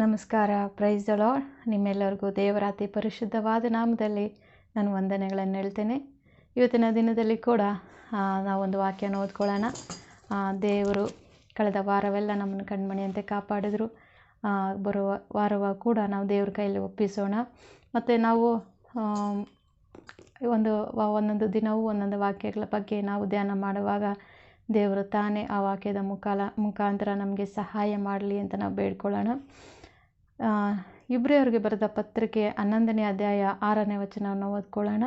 ನಮಸ್ಕಾರ. Price lord ನಿಮ್ಮೆಲ್ಲರಿಗೂ ದೇವರಾತಿ ಪರಿಶುದ್ಧವಾದ ನಾಮದಲ್ಲಿ ನಾನು ವಂದನೆಗಳನ್ನು ಹೇಳ್ತೇನೆ. ಇವತ್ತಿನ ದಿನದಲ್ಲಿ ಕೂಡ ನಾವೊಂದು ವಾಕ್ಯನ ಓದ್ಕೊಳ್ಳೋಣ. ದೇವರು ಕಳೆದ ವಾರವೆಲ್ಲ ನಮ್ಮನ್ನು ಕಣ್ಮಣಿಯಂತೆ ಕಾಪಾಡಿದರು. ಬರುವ ವಾರವ ಕೂಡ ನಾವು ದೇವ್ರ ಕೈಯಲ್ಲಿ ಒಪ್ಪಿಸೋಣ. ಮತ್ತು ನಾವು ಒಂದು ಒಂದೊಂದು ದಿನವೂ ಒಂದೊಂದು ವಾಕ್ಯಗಳ ಬಗ್ಗೆ ನಾವು ಧ್ಯಾನ ಮಾಡುವಾಗ ದೇವರು ತಾನೇ ಆ ವಾಕ್ಯದ ಮುಖಾಲ, ಮುಖಾಂತರ ನಮಗೆ ಸಹಾಯ ಮಾಡಲಿ ಅಂತ ನಾವು ಬೇಡ್ಕೊಳ್ಳೋಣ. ಇಬ್ರಿಯವ್ರಿಗೆ ಬರೆದ ಪತ್ರಿಕೆ ಹನ್ನೊಂದನೇ ಅಧ್ಯಾಯ ಆರನೇ ವಚನವನ್ನು ಓದ್ಕೊಳ್ಳೋಣ.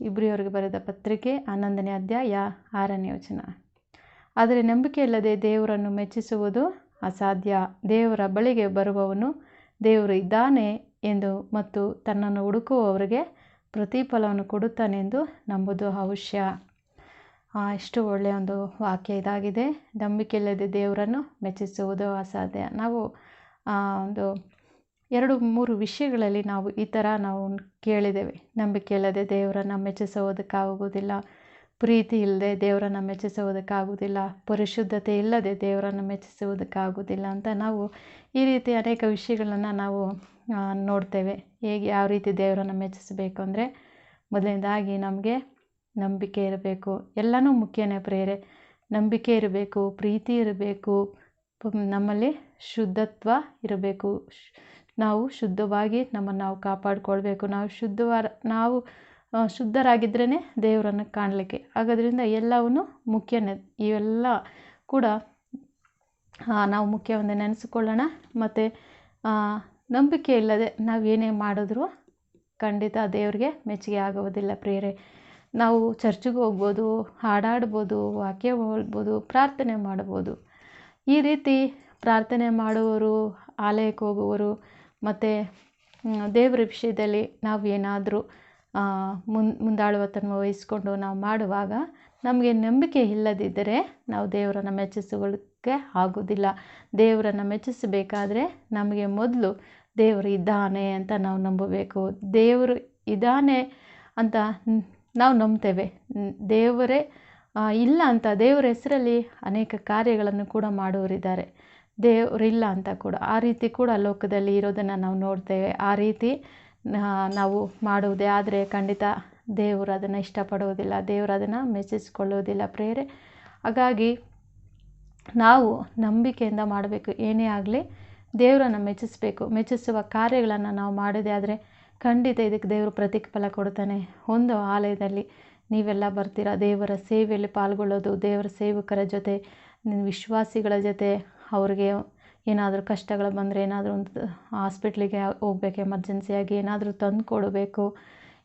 ಇಬ್ರಿಯವ್ರಿಗೆ ಬರೆದ ಪತ್ರಿಕೆ ಹನ್ನೊಂದನೇ ಅಧ್ಯಾಯ ಆರನೇ ವಚನ. ಆದರೆ ನಂಬಿಕೆ ಇಲ್ಲದೆ ದೇವರನ್ನು ಮೆಚ್ಚಿಸುವುದು ಅಸಾಧ್ಯ. ದೇವರ ಬಳಿಗೆ ಬರುವವನು ದೇವರು ಇದ್ದಾನೆ ಎಂದು ಮತ್ತು ತನ್ನನ್ನು ಹುಡುಕುವವರಿಗೆ ಪ್ರತಿಫಲವನ್ನು ಕೊಡುತ್ತಾನೆಂದು ನಂಬುದು ಅವಶ್ಯ. ಎಷ್ಟು ಒಳ್ಳೆಯ ಒಂದು ವಾಕ್ಯ ಇದಾಗಿದೆ. ನಂಬಿಕೆ ಇಲ್ಲದೆ ದೇವರನ್ನು ಮೆಚ್ಚಿಸುವುದು ಅಸಾಧ್ಯ. ನಾವು ಒಂದು ಎರಡು ಮೂರು ವಿಷಯಗಳಲ್ಲಿ ನಾವು ಈ ಥರ ನಾವು ಕೇಳಿದ್ದೇವೆ. ನಂಬಿಕೆ ಇಲ್ಲದೆ ದೇವರನ್ನು ಮೆಚ್ಚಿಸುವುದಕ್ಕಾಗುವುದಿಲ್ಲ ಪ್ರೀತಿ ಇಲ್ಲದೆ ದೇವರನ್ನು ಮೆಚ್ಚಿಸುವುದಕ್ಕಾಗುವುದಿಲ್ಲ ಪರಿಶುದ್ಧತೆ ಇಲ್ಲದೆ ದೇವರನ್ನು ಮೆಚ್ಚಿಸುವುದಕ್ಕಾಗುವುದಿಲ್ಲ ಅಂತ ನಾವು ಈ ರೀತಿ ಅನೇಕ ವಿಷಯಗಳನ್ನು ನಾವು ನೋಡ್ತೇವೆ. ಹೇಗೆ ಯಾವ ರೀತಿ ದೇವರನ್ನು ಮೆಚ್ಚಿಸಬೇಕು ಅಂದರೆ ಮೊದಲನೇದಾಗಿ ನಮಗೆ ನಂಬಿಕೆ ಇರಬೇಕು. ಎಲ್ಲನೂ ಮುಖ್ಯನೇ ಪ್ರೇರೆ ನಂಬಿಕೆ ಇರಬೇಕು, ಪ್ರೀತಿ ಇರಬೇಕು ನಮ್ಮಲ್ಲಿ ಶುದ್ಧತ್ವ ಇರಬೇಕು. ನಾವು ಶುದ್ಧವಾಗಿ ನಮ್ಮನ್ನು ನಾವು ಕಾಪಾಡಿಕೊಳ್ಬೇಕು. ನಾವು ಶುದ್ಧವಾರ, ನಾವು ಶುದ್ಧರಾಗಿದ್ರೇ ದೇವರನ್ನು ಕಾಣಲಿಕ್ಕೆ. ಹಾಗಾದ್ರಿಂದ ಎಲ್ಲವೂ ಮುಖ್ಯನೇ, ಇವೆಲ್ಲ ಕೂಡ ನಾವು ಮುಖ್ಯವೆಂದು ನೆನೆಸಿಕೊಳ್ಳೋಣ. ಮತ್ತು ನಂಬಿಕೆ ಇಲ್ಲದೆ ನಾವು ಏನೇ ಮಾಡಿದ್ರೂ ಖಂಡಿತ ದೇವರಿಗೆ ಮೆಚ್ಚುಗೆ ಆಗುವುದಿಲ್ಲ ಪ್ರಿಯರೇ. ನಾವು ಚರ್ಚಿಗೆ ಹೋಗ್ಬೋದು, ಹಾಡಾಡ್ಬೋದು, ವಾಕ್ಯ ಹೇಳ್ಬೋದು, ಪ್ರಾರ್ಥನೆ ಮಾಡ್ಬೋದು. ಈ ರೀತಿ ಪ್ರಾರ್ಥನೆ ಮಾಡುವವರು, ಆಲಯಕ್ಕೆ ಹೋಗುವವರು, ಮತ್ತು ದೇವರ ವಿಷಯದಲ್ಲಿ ನಾವು ಏನಾದರೂ ಮುನ್, ಮುಂದಾಳುವತನ ವಹಿಸಿಕೊಂಡು ನಾವು ಮಾಡುವಾಗ ನಮಗೆ ನಂಬಿಕೆ ಇಲ್ಲದಿದ್ದರೆ ನಾವು ದೇವರನ್ನು ಮೆಚ್ಚಿಸಿಕೊಳ್ಳೋಕ್ಕೆ ಆಗೋದಿಲ್ಲ ದೇವರನ್ನು ಮೆಚ್ಚಿಸಬೇಕಾದ್ರೆ ನಮಗೆ ಮೊದಲು ದೇವರು ಇದ್ದಾನೆ ಅಂತ ನಾವು ನಂಬಬೇಕು. ದೇವರು ಇದ್ದಾನೆ ಅಂತ ನಾವು ನಂಬ್ತೇವೆ. ದೇವರೇ ಇಲ್ಲ ಅಂತ ದೇವರ ಹೆಸರಲ್ಲಿ ಅನೇಕ ಕಾರ್ಯಗಳನ್ನು ಕೂಡ ಮಾಡುವರಿದ್ದಾರೆ ದೇವರಿಲ್ಲ ಅಂತ ಕೂಡ. ಆ ರೀತಿ ಕೂಡ ಲೋಕದಲ್ಲಿ ಇರೋದನ್ನು ನಾವು ನೋಡ್ತೇವೆ. ಆ ರೀತಿ ನಾವು ಮಾಡುವುದೇ. ಆದರೆ ಖಂಡಿತ ದೇವರು ಅದನ್ನು ಇಷ್ಟಪಡುವುದಿಲ್ಲ. ದೇವರು ಅದನ್ನು ಮೆಚ್ಚಿಸಿಕೊಳ್ಳುವುದಿಲ್ಲ ಪ್ರೇರೆ ಹಾಗಾಗಿ ನಾವು ನಂಬಿಕೆಯಿಂದ ಮಾಡಬೇಕು. ಏನೇ ಆಗಲಿ ದೇವರನ್ನು ಮೆಚ್ಚಿಸಬೇಕು. ಮೆಚ್ಚಿಸುವ ಕಾರ್ಯಗಳನ್ನು ನಾವು ಮಾಡೋದೇ ಆದರೆ ಖಂಡಿತ ಇದಕ್ಕೆ ದೇವರು ಪ್ರತಿಫಲ ಕೊಡ್ತಾನೆ. ಒಂದು ಆಲಯದಲ್ಲಿ ನೀವೆಲ್ಲ ಬರ್ತೀರಾ? ದೇವರ ಸೇವೆಯಲ್ಲಿ ಪಾಲ್ಗೊಳ್ಳೋದು, ದೇವರ ಸೇವಕರ ಜೊತೆ, ನಿನ್ನ ವಿಶ್ವಾಸಿಗಳ ಜೊತೆ ಅವ್ರಿಗೆ ಏನಾದರೂ ಕಷ್ಟಗಳು ಬಂದರೆ ಏನಾದರೂ ಒಂದು ಹಾಸ್ಪಿಟ್ಲಿಗೆ ಹೋಗ್ಬೇಕು ಎಮರ್ಜೆನ್ಸಿಯಾಗಿ ಏನಾದರೂ ತಂದು ಕೊಡಬೇಕು.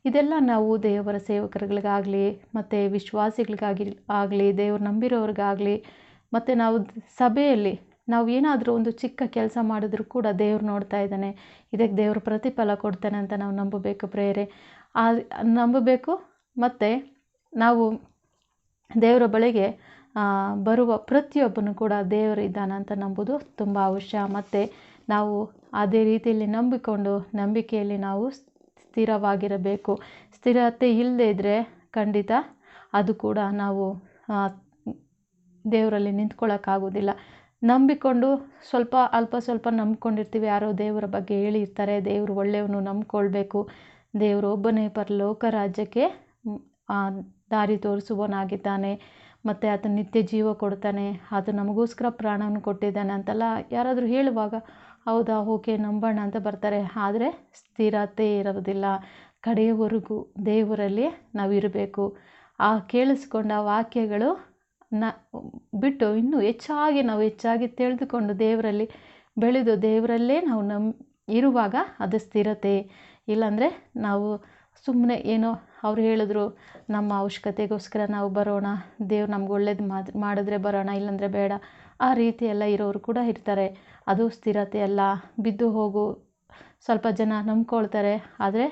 ಇದೆಲ್ಲ ನಾವು ದೇವರ ಸೇವಕರುಗಳಿಗಾಗಲಿ, ಮತ್ತು ವಿಶ್ವಾಸಿಗಳಿಗಾಗಿ ಆಗಲಿ, ದೇವ್ರು ನಂಬಿರೋರಿಗಾಗಲಿ, ಮತ್ತು ನಾವು ಸಭೆಯಲ್ಲಿ ನಾವು ಏನಾದರೂ ಒಂದು ಚಿಕ್ಕ ಕೆಲಸ ಮಾಡಿದ್ರೂ ಕೂಡ ದೇವ್ರು ನೋಡ್ತಾ ಇದ್ದಾನೆ. ಇದಕ್ಕೆ ದೇವರು ಪ್ರತಿಫಲ ಕೊಡ್ತಾನೆ ಅಂತ ನಾವು ನಂಬಬೇಕು ಪ್ರೇರೆ. ಆ ನಂಬಬೇಕು ಮತ್ತು ನಾವು ದೇವರ ಬಳಿಗೆ ಬರುವ ಪ್ರತಿಯೊಬ್ಬನು ಕೂಡ ದೇವರು ಇದ್ದಾನೆ ಅಂತ ನಂಬುದು ತುಂಬ ಅವಶ್ಯ. ಮತ್ತು ನಾವು ಅದೇ ರೀತಿಯಲ್ಲಿ ನಂಬಿಕೊಂಡು ನಂಬಿಕೆಯಲ್ಲಿ ನಾವು ಸ್ಥಿರವಾಗಿರಬೇಕು. ಸ್ಥಿರತೆ ಇಲ್ಲದೇ ಇದ್ದರೆ ಖಂಡಿತ ಅದು ಕೂಡ ನಾವು ದೇವರಲ್ಲಿ ನಿಂತ್ಕೊಳ್ಳೋಕ್ಕಾಗೋದಿಲ್ಲ ನಂಬಿಕೊಂಡು ಸ್ವಲ್ಪ ಅಲ್ಪ ಸ್ವಲ್ಪ ನಂಬ್ಕೊಂಡಿರ್ತೀವಿ. ಯಾರೋ ದೇವರ ಬಗ್ಗೆ ಹೇಳಿರ್ತಾರೆ. ದೇವರು ಒಳ್ಳೆಯವನು ನಂಬ್ಕೊಳ್ಬೇಕು. ದೇವರು ಒಬ್ಬನೇ ಪರಲೋಕ ರಾಜ್ಯಕ್ಕೆ ದಾರಿ ತೋರಿಸುವವನಾಗಿದ್ದಾನೆ, ಮತ್ತು ಆತ ನಿತ್ಯ ಜೀವ ಕೊಡ್ತಾನೆ ಆತ ನಮಗೋಸ್ಕರ ಪ್ರಾಣವನ್ನು ಕೊಟ್ಟಿದ್ದಾನೆ ಅಂತೆಲ್ಲ ಯಾರಾದರೂ ಹೇಳುವಾಗ, ಹೌದಾ, ಓಕೆ, ನಂಬೋಣ ಅಂತ ಬರ್ತಾರೆ. ಆದರೆ ಸ್ಥಿರತೆ ಇರೋದಿಲ್ಲ. ಕಡೆಯವರೆಗೂ ದೇವರಲ್ಲಿ ನಾವು ಇರಬೇಕು. ಆ ಕೇಳಿಸ್ಕೊಂಡ ವಾಕ್ಯಗಳು ನ ಬಿಟ್ಟು ಇನ್ನೂ ಹೆಚ್ಚಾಗಿ ನಾವು ಹೆಚ್ಚಾಗಿ ತಿಳಿದುಕೊಂಡು ದೇವರಲ್ಲಿ ಬೆಳೆದು ದೇವರಲ್ಲೇ ನಾವು ನಮ್ಮ ಇರುವಾಗ ಅದು ಸ್ಥಿರತೆ. ಇಲ್ಲಾಂದರೆ ನಾವು ಸುಮ್ಮನೆ ಏನೋ ಅವ್ರು ಹೇಳಿದ್ರು, ನಮ್ಮ ಅವಶ್ಯಕತೆಗೋಸ್ಕರ ನಾವು ಬರೋಣ. ದೇವ್ರು ನಮ್ಗೆ ಒಳ್ಳೇದು ಮಾದ್, ಮಾಡಿದ್ರೆ ಬರೋಣ, ಇಲ್ಲಾಂದರೆ ಬೇಡ. ಆ ರೀತಿ ಎಲ್ಲ ಇರೋರು ಕೂಡ ಇರ್ತಾರೆ. ಅದು ಸ್ಥಿರತೆ ಅಲ್ಲ. ಬಿದ್ದು ಹೋಗು, ಸ್ವಲ್ಪ ಜನ ನಂಬ್ಕೊಳ್ತಾರೆ. ಆದರೆ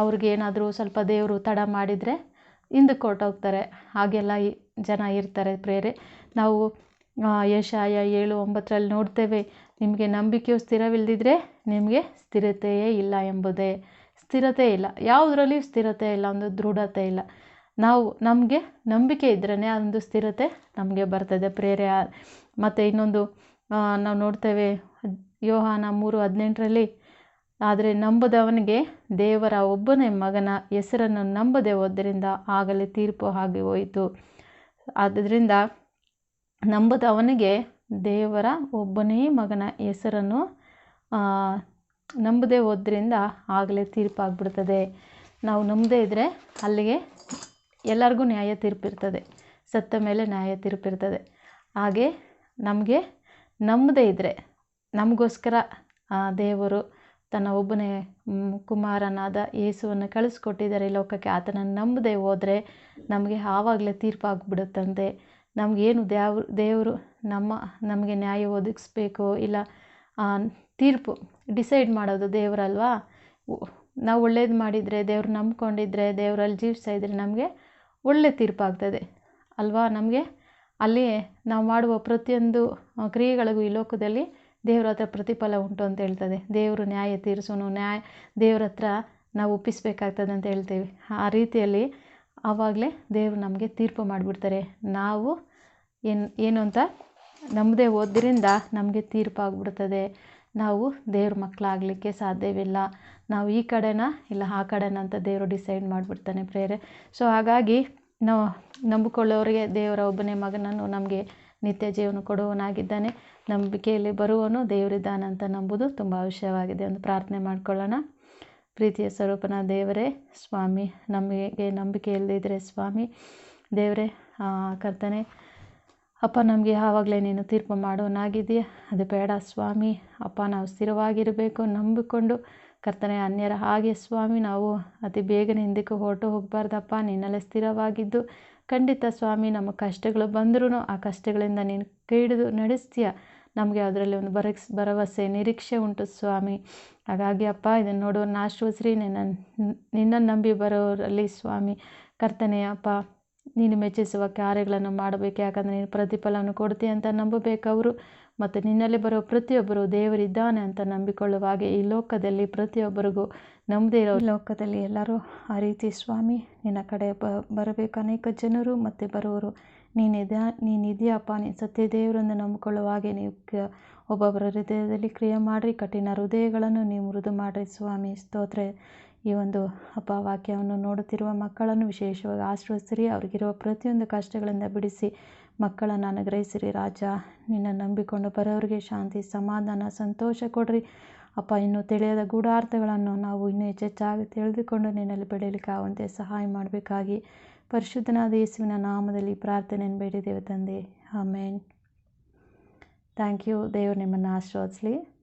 ಅವ್ರಿಗೇನಾದರೂ ಸ್ವಲ್ಪ ದೇವರು ತಡ ಮಾಡಿದರೆ ಹಿಂದಕ್ಕೆ ಹೊರ್ಟೋಗ್ತಾರೆ ಹಾಗೆಲ್ಲ ಜನ ಇರ್ತಾರೆ ಪ್ರೇರೆ. ನಾವು ಯೆಶಾಯ ಏಳು ಒಂಬತ್ತರಲ್ಲಿ ನೋಡ್ತೇವೆ, ನಿಮಗೆ ನಂಬಿಕೆಯು ಸ್ಥಿರವಿಲ್ಲದಿದ್ದರೆ ನಿಮಗೆ ಸ್ಥಿರತೆಯೇ ಇಲ್ಲ ಎಂಬುದೇ. ಸ್ಥಿರತೆ ಇಲ್ಲ. ಯಾವುದರಲ್ಲಿಯೂ ಸ್ಥಿರತೆ ಇಲ್ಲ? ಒಂದು ದೃಢತೆ ಇಲ್ಲ. ನಾವು, ನಮಗೆ ನಂಬಿಕೆ ಇದ್ರೇ ಒಂದು ಸ್ಥಿರತೆ ನಮಗೆ ಬರ್ತದೆ. ಪ್ರೇರೆ ಮತ್ತು ಇನ್ನೊಂದು ನಾವು ನೋಡ್ತೇವೆ, ಯೋಹಾನ ಮೂರು ಹದಿನೆಂಟರಲ್ಲಿ, ಆದರೆ ನಂಬದವನಿಗೆ ದೇವರ ಒಬ್ಬನೇ ಮಗನ ಹೆಸರನ್ನು ನಂಬದೆ ಹೋದ್ದರಿಂದ ಆಗಲೇ ತೀರ್ಪು ಆಗಿ ಹೋಯಿತು. ಆದ್ದರಿಂದ ನಂಬದವನಿಗೆ ದೇವರ ಒಬ್ಬನೇ ಮಗನ ಹೆಸರನ್ನು ನಂಬದೇ ಹೋದ್ರಿಂದ ಆಗಲೇ ತೀರ್ಪಾಗ್ಬಿಡ್ತದೆ. ನಾವು ನಂಬದೇ ಇದ್ದರೆ ಅಲ್ಲಿಗೆ ಎಲ್ಲರಿಗೂ ನ್ಯಾಯ ತೀರ್ಪಿರ್ತದೆ. ಸತ್ತ ಮೇಲೆ ನ್ಯಾಯ ತೀರ್ಪಿರ್ತದೆ. ಹಾಗೆ ನಮಗೆ ನಂಬದೇ ಇದ್ದರೆ ನಮಗೋಸ್ಕರ ದೇವರು ತನ್ನ ಒಬ್ಬನೇ ಕುಮಾರನಾದ ಯೇಸುವನ್ನು ಕಳಿಸ್ಕೊಟ್ಟಿದ್ದಾರೆ ಲೋಕಕ್ಕೆ. ಆತನನ್ನು ನಂಬದೇ ಹೋದರೆ ನಮಗೆ ಆವಾಗಲೇ ತೀರ್ಪಾಗ್ಬಿಡುತ್ತಂತೆ. ನಮಗೇನು ದೇವ್ರು, ದೇವರು ನಮ್ಮ, ನಮಗೆ ನ್ಯಾಯ ಒದಗಿಸ್ಬೇಕು ಇಲ್ಲ ತೀರ್ಪು ಡಿಸೈಡ್ ಮಾಡೋದು ದೇವರಲ್ವಾ? ನಾವು ಒಳ್ಳೇದು ಮಾಡಿದರೆ, ದೇವ್ರು ನಂಬ್ಕೊಂಡಿದ್ರೆ, ದೇವರಲ್ಲಿ ಜೀವಿಸ್ತಾ ಇದ್ದರೆ ನಮಗೆ ಒಳ್ಳೆ ತೀರ್ಪಾಗ್ತದೆ. ಅಲ್ವಾ? ನಮಗೆ ಅಲ್ಲಿ ನಾವು ಮಾಡುವ ಪ್ರತಿಯೊಂದು ಕ್ರಿಯೆಗಳಿಗೂ ಈ ಲೋಕದಲ್ಲಿ ದೇವ್ರ ಹತ್ರ ಪ್ರತಿಫಲ ಉಂಟು ಅಂತ ಹೇಳ್ತದೆ. ದೇವರು ನ್ಯಾಯ ತೀರಿಸೋನು, ನ್ಯಾಯ, ದೇವ್ರ ಹತ್ರ ನಾವು ಒಪ್ಪಿಸ್ಬೇಕಾಗ್ತದೆ ಅಂತ ಹೇಳ್ತೇವೆ. ಆ ರೀತಿಯಲ್ಲಿ ಆವಾಗಲೇ ದೇವರು ನಮಗೆ ತೀರ್ಪು ಮಾಡಿಬಿಡ್ತಾರೆ. ನಾವು ಏನು ಏನು ಅಂತ ನಂಬದೇ ಹೋದ್ರಿಂದ ನಮಗೆ ತೀರ್ಪಾಗ್ಬಿಡ್ತದೆ. ನಾವು ದೇವ್ರ ಮಕ್ಕಳಾಗಲಿಕ್ಕೆ ಸಾಧ್ಯವಿಲ್ಲ. ನಾವು ಈ ಕಡೆನ ಇಲ್ಲ ಆ ಕಡೆನ ಅಂತ ದೇವರು ಡಿಸೈಡ್ ಮಾಡಿಬಿಡ್ತಾನೆ ಪ್ರೇರೆ. ಸೊ ಹಾಗಾಗಿ ನಾವು ನಂಬಿಕೊಳ್ಳೋರಿಗೆ ದೇವರ ಒಬ್ಬನೇ ಮಗನನ್ನು ನಮಗೆ ನಿತ್ಯ ಜೀವನ ಕೊಡುವವನಾಗಿದ್ದಾನೆ. ನಂಬಿಕೆಯಲ್ಲಿ ಬರುವನು ದೇವರಿದ್ದಾನೆ ಅಂತ ನಂಬುದು ತುಂಬ ಅವಶ್ಯವಾಗಿದೆ. ಒಂದು ಪ್ರಾರ್ಥನೆ ಮಾಡ್ಕೊಳ್ಳೋಣ. ಪ್ರೀತಿಯ ಸ್ವರೂಪನ ದೇವರೇ, ಸ್ವಾಮಿ, ನಮಗೆ ನಂಬಿಕೆ ಇಲ್ಲದಿದ್ದರೆ ಸ್ವಾಮಿ, ದೇವರೇ ಕರ್ತನೆ ಅಪ್ಪ, ನಮಗೆ ಯಾವಾಗಲೇ ನೀನು ತೀರ್ಪು ಮಾಡೋನಾಗಿದೆಯಾ ಅದು ಬೇಡ ಸ್ವಾಮಿ. ಅಪ್ಪ, ನಾವು ಸ್ಥಿರವಾಗಿರಬೇಕು ನಂಬಿಕೊಂಡು. ಕರ್ತನೆ, ಅನ್ಯರ ಹಾಗೆ ಸ್ವಾಮಿ, ನಾವು ಅತಿ ಬೇಗನೆ ಹಿಂದಕ್ಕೆ ಹೊರಟು ಹೋಗಬಾರ್ದಪ್ಪ. ನಿನ್ನಲ್ಲೇ ಸ್ಥಿರವಾಗಿದ್ದು. ಖಂಡಿತ ಸ್ವಾಮಿ, ನಮ್ಮ ಕಷ್ಟಗಳು ಬಂದರೂ ಆ ಕಷ್ಟಗಳಿಂದ ನೀನು ಕೈ ಹಿಡಿದು ನಡೆಸ್ತೀಯ. ನಮಗೆ ಅದರಲ್ಲಿ ಒಂದು ಬರಕ್ಸ್, ಭರವಸೆ, ನಿರೀಕ್ಷೆ ಉಂಟು ಸ್ವಾಮಿ. ಹಾಗಾಗಿ ಅಪ್ಪ, ಇದನ್ನು ನೋಡುವ ಆಶ್ರಯಿಸ್ರಿ ನಿನ್ನ ನಿನ್ನನ್ನು ನಂಬಿ ಬರೋರಲ್ಲಿ ಸ್ವಾಮಿ. ಕರ್ತನೆ, ಅಪ್ಪ ನೀನು ಮೆಚ್ಚಿಸುವ ಕಾರ್ಯಗಳನ್ನು ಮಾಡಬೇಕು, ಯಾಕಂದರೆ ನೀನು ಪ್ರತಿಫಲವನ್ನು ಕೊಡ್ತೀಯ ಅಂತ ನಂಬಬೇಕು ಅವರು. ಮತ್ತು ನಿನ್ನಲ್ಲಿ ಬರೋ ಪ್ರತಿಯೊಬ್ಬರು ದೇವರಿದ್ದಾನೆ ಅಂತ ನಂಬಿಕೊಳ್ಳುವ ಹಾಗೆ ಈ ಲೋಕದಲ್ಲಿ ಪ್ರತಿಯೊಬ್ಬರಿಗೂ ನಮ್ಮದೇ ಇರೋ ಲೋಕದಲ್ಲಿ ಎಲ್ಲರೂ ಆ ರೀತಿ, ಸ್ವಾಮಿ, ನಿನ್ನ ಕಡೆ ಬ, ಬರಬೇಕು ಅನೇಕ ಜನರು, ಮತ್ತು ಬರುವರು ನೀನಿದ್ಯಾ, ನೀನಿದೆಯಪ್ಪ, ನೀನು ಸತ್ಯ ದೇವರನ್ನು ನಂಬಿಕೊಳ್ಳುವ ಹಾಗೆ ನೀವು ಒಬ್ಬೊಬ್ಬರ ಹೃದಯದಲ್ಲಿ ಕ್ರಿಯೆ ಮಾಡಿರಿ. ಕಠಿಣ ಹೃದಯಗಳನ್ನು ನೀವು ಮೃದು ಮಾಡಿರಿ. ಸ್ವಾಮಿ, ಸ್ತೋತ್ರ. ಈ ಒಂದು ಅಪ್ಪ ವಾಕ್ಯವನ್ನು ನೋಡುತ್ತಿರುವ ಮಕ್ಕಳನ್ನು ವಿಶೇಷವಾಗಿ ಆಶ್ರಯಿಸಿರಿ. ಅವರಿಗಿರುವ ಪ್ರತಿಯೊಂದು ಕಷ್ಟಗಳಿಂದ ಬಿಡಿಸಿ ಮಕ್ಕಳನ್ನು ಅನುಗ್ರಹಿಸಿರಿ. ರಾಜ, ನಿನ್ನ ನಂಬಿಕೊಂಡು ಬರೋರಿಗೆ ಶಾಂತಿ, ಸಮಾಧಾನ, ಸಂತೋಷ ಕೊಡ್ರಿ. ಅಪ್ಪ, ಇನ್ನೂ ತಿಳಿಯದ ಗೂಢಾರ್ಥಗಳನ್ನು ನಾವು ಇನ್ನೂ ಹೆಚ್ಚೆಚ್ಚಾಗಿ ತಿಳಿದುಕೊಂಡು ನಿನ್ನಲ್ಲಿ ಬೆಳೆಯಲಿಕ್ಕೆ ಆಗುವಂತೆ ಸಹಾಯ ಮಾಡಬೇಕಾಗಿ ಪರಿಶುದ್ಧನಾದ ಯೇಸುವಿನ ನಾಮದಲ್ಲಿ ಪ್ರಾರ್ಥನೆಯನ್ನು ಬೇಡಿದ್ದೇವೆ ತಂದೆ. ಆಮೇನ್. Thank you. ದೇವರು ನಿಮ್ಮನ್ನು ಆಶೀರ್ವದಿಸಲಿ.